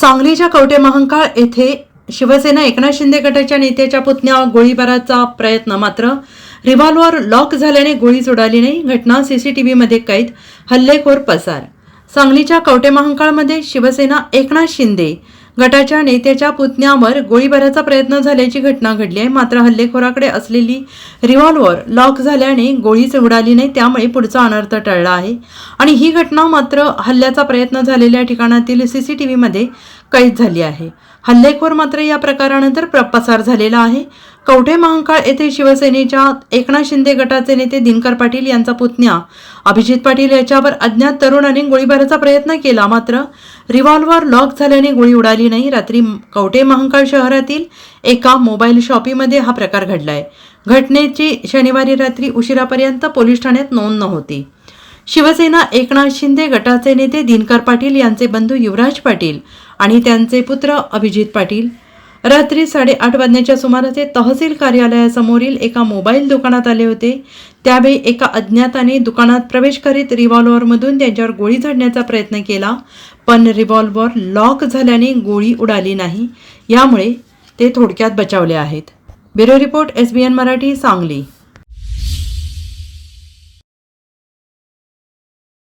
सांगलीच्या कवटेमहांकाळ येथे शिवसेना एकनाथ शिंदे गटाच्या नेत्याच्या पुतण्या गोळीबाराचा प्रयत्न मात्र रिव्हॉल्वर लॉक झाल्याने गोळी सोडाली नाही. घटना सीसीटीव्हीमध्ये कैद हल्लेखोर पसार. सांगलीच्या कवटेमहांकाळमध्ये शिवसेना एकनाथ शिंदे गटाच्या नेत्याच्या पुतण्यावर गोळीबाराचा प्रयत्न झाल्याची घटना घडली आहे. मात्र हल्लेखोराकडे असलेली रिव्हॉल्वर लॉक झाल्याने गोळीच उडाली नाही त्यामुळे पुढचा अनर्थ टळला आहे. आणि ही घटना मात्र हल्ल्याचा प्रयत्न झालेल्या ठिकाणातील सीसीटीव्हीमध्ये कैद झाली आहे. हल्लेखोर मात्र या प्रकारानंतर प्र- पसार झालेला आहे. कवठे महांकाळ येथे शिवसेनेच्या एकनाथ शिंदे गटाचे नेते दिनकर पाटील यांचा पुतण्या. अभिजित पाटील याच्यावर अज्ञात तरुणाने गोळीबाराचा प्रयत्न केला मात्र रिव्हॉल्व्हर लॉक झाल्याने गोळी उडाली नाही. रात्री कवठे महांकाळ शहरातील एका मोबाईल शॉपीमध्ये हा प्रकार घडलाय. घटनेची शनिवारी रात्री उशिरापर्यंत पोलीस ठाण्यात नोंद नव्हती. शिवसेना एकनाथ शिंदे गटाचे नेते दिनकर पाटील यांचे बंधू युवराज पाटील आणि त्यांचे पुत्र अभिजित पाटील रात्री साडेआठ वाजण्याच्या सुमारास ते तहसील कार्यालयासमोरील एका मोबाईल दुकानात आले होते. त्यावेळी एका अज्ञाताने दुकानात प्रवेश करीत रिव्हॉल्वरमधून त्यांच्यावर गोळी झाडण्याचा प्रयत्न केला पण रिव्हॉल्वर लॉक झाल्याने गोळी उडाली नाही. यामुळे ते थोडक्यात बचावले आहेत. Bureau report S B N Marathi Sangli.